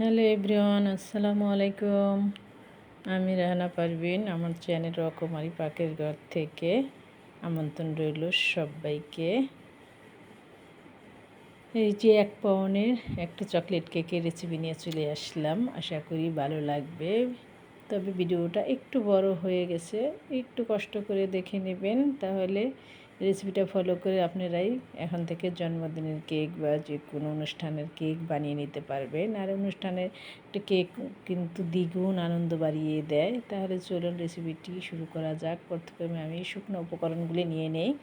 Hello everyone, আসসালামু আলাইকুম। আমি রাহানা পারভিন, আমার চ্যানেল রকমারি পাকের ঘর থেকে আমন্ত্রণ রইল সবাইকে। এই যে এক পাউনের একটা চকলেট কেকের রেসিপি নিয়ে চলে আসলাম, আশা করি ভালো লাগবে। তবে ভিডিওটা একটু বড় হয়ে গেছে, একটু কষ্ট করে দেখে নেবেন, তাহলে রেসিপিটা ফলো করে আপনারাই এখন থেকে জন্মদিনের কেক বা যে কোনো অনুষ্ঠানের কেক বানিয়ে নিতে পারবেন। আর অনুষ্ঠানের একটা কেক কিন্তু দ্বিগুণ আনন্দ বাড়িয়ে দেয়। তাহলে চলুন রেসিপিটি শুরু করা যাক। প্রথমে আমি শুকনো উপকরণগুলি নিয়ে নেই।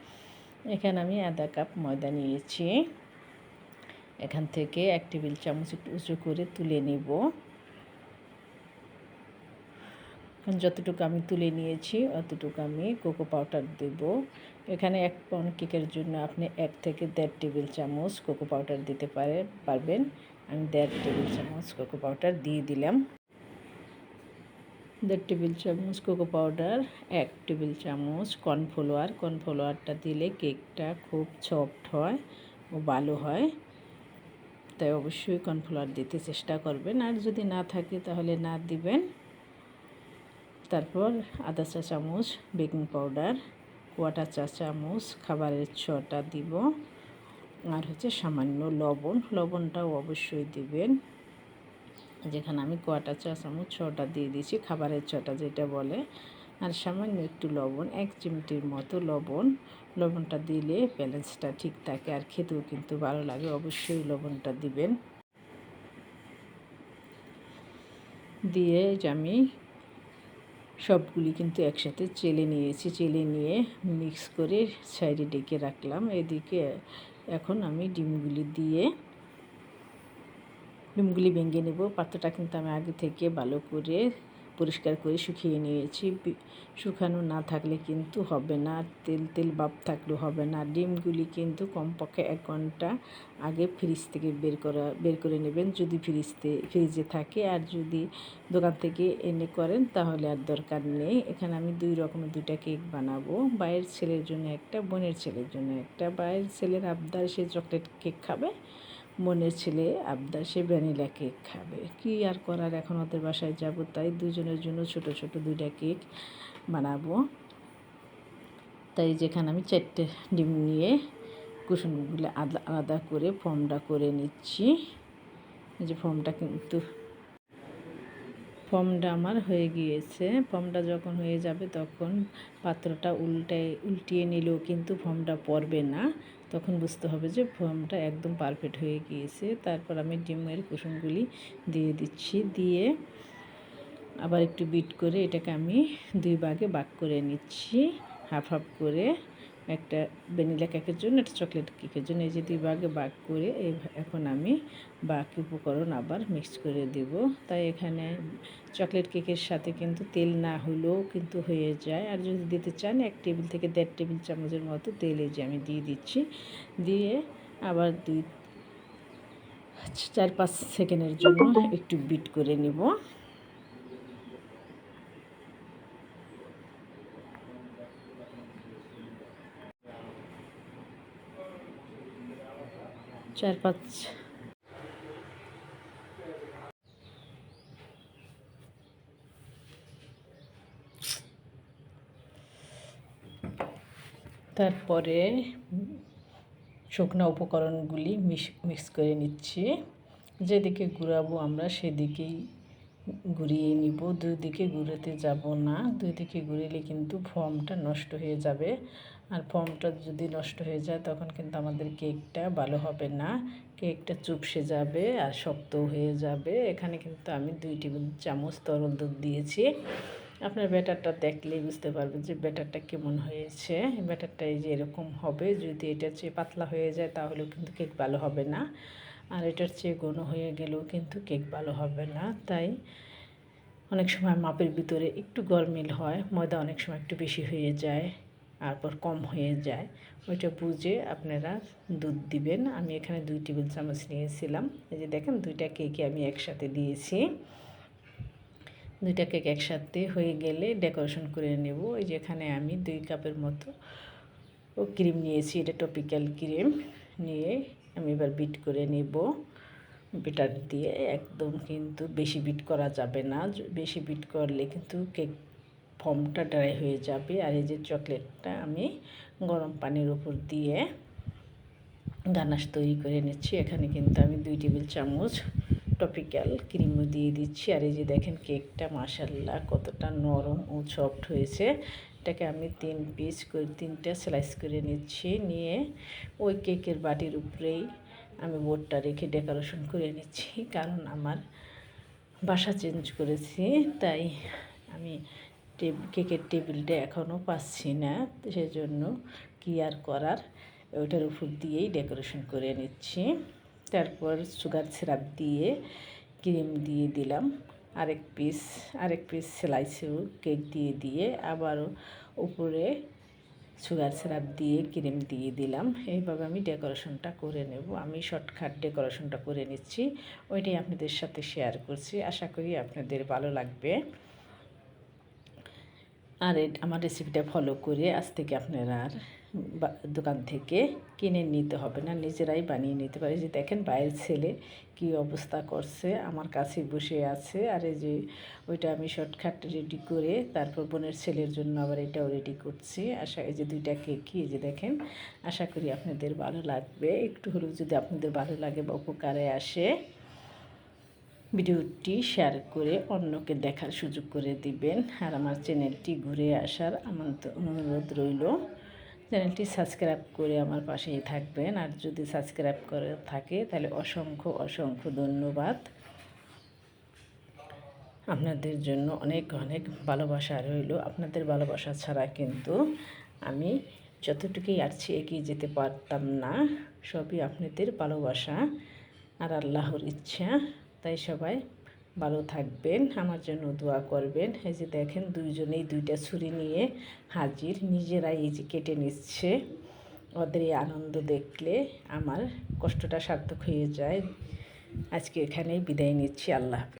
এখানে আমি আধা কাপ ময়দা নিয়েছি। এখান থেকে এক টেবিল চামচ একটু উঁচু করে তুলে নেব। যতটুকু আমি তুলে নিয়েছি, অতটুকু আমি কোকো পাউডার দেব। এখানে এক পাউন্ড কেকের জন্য আপনি এক থেকে দেড় টেবিল চামচ কোকো পাউডার দিতে পারে, পারবেন। আমি দেড় টেবিল চামচ কোকো পাউডার দিয়ে দিলাম। দেড় টেবিল চামচ কোকো পাউডার, এক টেবিল চামচ কর্নফ্লাওয়ার। কর্নফ্লাওয়ারটা দিলে কেকটা খুব সফট হয় ও ভালো হয়। তাই অবশ্যই কর্নফ্লাওয়ার দিতে চেষ্টা করবেন। আর যদি না থাকে তাহলে না দিবেন। তারপর আধা চা চামচ বেকিং পাউডার। কোয়াটা চা চামচ খাবারের ছটা দিব। আর হচ্ছে সামান্য লবণ, লবণটাও অবশ্যই দিবেন। যেখানে আমি কোয়াটা চা চামচ ছটা দিয়ে দিয়েছি, খাবারের ছটা যেটা বলে। আর সামান্য একটু লবণ, এক চিমটির মতো লবণ। লবণটা দিলে ব্যালেন্সটা ঠিক থাকে, আর খেতেও কিন্তু ভালো লাগে, অবশ্যই লবণটা দিবেন। দিয়ে আমি সবগুলি কিন্তু একসাথে চেলে নিয়েছি। চেলে নিয়ে মিক্স করে সাইডে ডেকে রাখলাম। এদিকে এখন আমি ডিমগুলি দিয়ে ডিমগুলি ভেঙে নেব। পাত্রটা কিন্তু আমি আগে থেকে ভালো করে পরিষ্কার করে শুকিয়ে নিয়েছি। শুকানো না থাকলে কিন্তু হবে না। তেল তেল ভাব থাকলেও হবে না। ডিমগুলি কিন্তু কমপক্ষে এক ঘণ্টা আগে ফ্রিজ থেকে বের করা, বের করে নেবেন যদি ফ্রিজতে, ফ্রিজে থাকে। আর যদি দোকান থেকে এনে করেন তাহলে আর দরকার নেই। এখানে আমি দুই রকমের দুইটা কেক বানাবো। বাইরের ছেলের জন্য একটা, বোনের ছেলের জন্য একটা। বাইরের ছেলের আবদার সে চকলেট কেক খাবে। বোনের ছেলে আবদার, সে ভ্যানিলা কেক খাবে। কি আর করার? এখন ওদের বাসায় যাব, তাই দুজনের জন্য ছোট ছোট দুইটা কেক বানাবো। তাই যেখানে আমি চারটে ডিম নিয়ে কুসুমগুলো আলাদা আলাদা করে ফর্মটা করে নিচ্ছি। যে ফর্মটা কিন্তু, ফর্মটা আমার হয়ে গিয়েছে। ফর্মটা যখন হয়ে যাবে তখন পাত্রটা উল্টায়, উল্টিয়ে নিলেও কিন্তু ফর্মটা পড়বে না। তখন বুঝতে হবে যে ফর্মটা একদম পারফেক্ট হয়ে গিয়েছে। তারপর আমি ডিমের কুসুমগুলি দিয়ে দিচ্ছি। দিয়ে আবার একটু বিট করে এটাকে আমি দুই ভাগে ভাগ করে নিচ্ছি, হাফ হাফ করে। একটা ভ্যানিলা কেকের জন্য, একটা চকলেট কেকের জন্য, এই যে দুই ভাগে বাক করে এখন আমি বাকি উপকরণ আবার মিক্স করে দেব। তাই এখানে চকলেট কেকের সাথে কিন্তু তেল না হলেও কিন্তু হয়ে যায়। আর যদি দিতে চান, এক টেবিল থেকে দেড় টেবিল চামচের মতো তেল এই যে আমি দিয়ে দিচ্ছি। দিয়ে আবার দুই, চার, পাঁচ সেকেন্ডের জন্য একটু বিট করে নিব। চার পাঁচ তারপরে শুকনো উপকরণগুলি মিক্স করে নিচ্ছি। যেদিকে ঘুরাবো আমরা সেদিকেই ঘুরিয়ে নিব। দুই দিকে ঘুরাতে যাব না। দুই দিকে ঘুরিলে কিন্তু ফর্মটা নষ্ট হয়ে যাবে। আর ফর্মটা যদি নষ্ট হয়ে যায়, তখন কিন্তু আমাদের কেকটা ভালো হবে না। কেকটা চুপসে যাবে আর শক্ত হয়ে যাবে। এখানে কিন্তু আমি দুই টেবিল চামচ তরল দুধ দিয়েছি। আপনার ব্যাটারটা দেখলেই বুঝতে পারবেন যে ব্যাটারটা কেমন হয়েছে। ব্যাটারটা এই যে এরকম হবে। যদি এটা চেয়ে পাতলা হয়ে যায়, তাহলেও কিন্তু কেক ভালো হবে না। আর এটার চেয়ে ঘন হয়ে গেলেও কিন্তু কেক ভালো হবে না। তাই অনেক সময় মাপের ভিতরে একটু গরমিল হয়, ময়দা অনেক সময় একটু বেশি হয়ে যায়, তারপর কম হয়ে যায়। ওইটা বুঝে আপনারা দুধ দিবেন। আমি এখানে দুই টেবিল চামচ নিয়েছিলাম। এই যে দেখেন, দুইটা কেকে আমি একসাথে দিয়েছি। দুইটা কেক একসাথে হয়ে গেলে ডেকোরেশন করে নেব। ওই যেখানে আমি দুই কাপের মতো ও ক্রিম নিয়েছি, এটা টপিক্যাল ক্রিম। নিয়ে আমি এবার বিট করে নেব। বিটার দিয়ে একদম কিন্তু বেশি বিট করা যাবে না। বেশি বিট করলে কিন্তু কেক ফর্মটা ড্রাই হয়ে যাবে। আর এই যে চকলেটটা আমি গরম পানির উপর দিয়ে গানাশ তৈরি করে নিচ্ছি। এখানে কিন্তু আমি দুই টেবিল চামচ টপিক্যাল ক্রিমও দিয়ে দিচ্ছি। আর এই যে দেখেন কেকটা মাসাল্লাহ কতটা নরম ও সফট হয়েছে। এটাকে আমি তিন পিস করে, তিনটা স্লাইস করে নিচ্ছি। নিয়ে ওই কেকের বাটির উপরেই আমি বোর্ডটা রেখে ডেকোরেশন করে নিচ্ছি, কারণ আমার বাসা চেঞ্জ করেছি, তাই আমি কেকের টেবিলটা এখনও পাচ্ছি না। সেজন্য কি আর করার? ওইটার উপর দিয়েই ডেকোরেশন করে নিচ্ছি। তারপর সুগার সিরাপ দিয়ে ক্রিম দিয়ে দিলাম। আরেক পিস আরেক পিস সেলাই কেক দিয়ে দিয়ে আবারও উপরে সুগার সিরাপ দিয়ে ক্রিম দিয়ে দিলাম। এইভাবে আমি ডেকোরেশনটা করে নেব। আমি শর্টকাট ডেকোরেশনটা করে নিচ্ছি। ওইটাই আপনাদের সাথে শেয়ার করছি। আশা করি আপনাদের ভালো লাগবে। আর আমার রেসিপিটা ফলো করে আজ থেকে আপনারা আর দোকান থেকে কিনে নিতে হবে না, নিজেরাই বানিয়ে নিতে পারে যে দেখেন বাইরের ছেলে কি অবস্থা করছে, আমার কাছে বসে আছে আর এই যে ওইটা আমি শর্টকাট রেডি করে তারপর বোনের ছেলের জন্য আবার এটাও রেডি করছি। আশা, এই যে দুইটা কেকই এই যে দেখেন, আশা করি আপনাদের ভালো লাগবে। একটু হলেও যদি আপনাদের ভালো লাগে বা উপকারে আসে ভিডিওটি শেয়ার করে অন্যকে দেখার সুযোগ করে দিবেন। আর আমার চ্যানেলটি ঘুরে আসার অনুরোধ রইল। চ্যানেলটি সাবস্ক্রাইব করে আমার পাশেই থাকবেন। আর যদি সাবস্ক্রাইব করে থাকে, তাহলে অসংখ্য অসংখ্য ধন্যবাদ। আপনাদের জন্য অনেক অনেক ভালোবাসা রইল। আপনাদের ভালোবাসা ছাড়া কিন্তু আমি যতটুকুই আসছি এগিয়ে যেতে পারতাম না, সবই আপনাদের ভালোবাসা আর আল্লাহর ইচ্ছা। তাই সবাই ভালো থাকবেন, আমার জন্য দোয়া করবেন। এই যে দেখেন দুইজনেই দুইটা ছুরি নিয়ে হাজির, নিজেরাই এই যে কেটে নিচ্ছে। ওদের এই আনন্দ দেখলে আমার কষ্টটা সার্থক হয়ে যায়। আজকে এখানেই বিদায় নিচ্ছি, আল্লাহ।